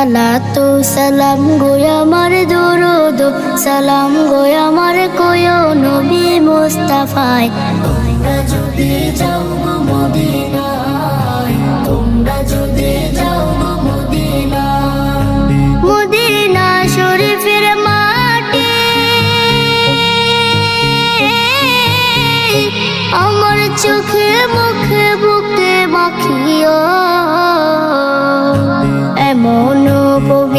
সালাতু সালাম গো আমার দরুদ, সালাম গো আমার কোয় নবী মুস্তাফায়। তোমরা যদি যাও শরীফের আমার চোখে মুখে বুকে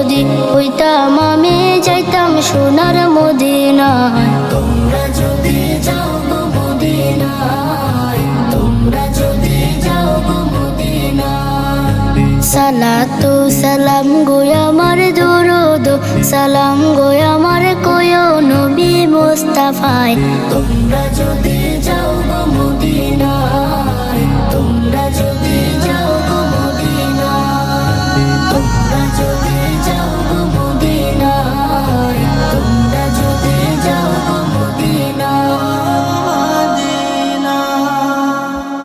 যদি হইতাম আমি যাইতাম সোনার মদিনায়। তোমরা যদি যাও গো মদিনায় তোমরা যদি যাও গো মদিনায়। সালাতু সালাম গো আমার দরুদ সালাম গো আমার কোয় নবী মুস্তাফায়। তোমরা যদি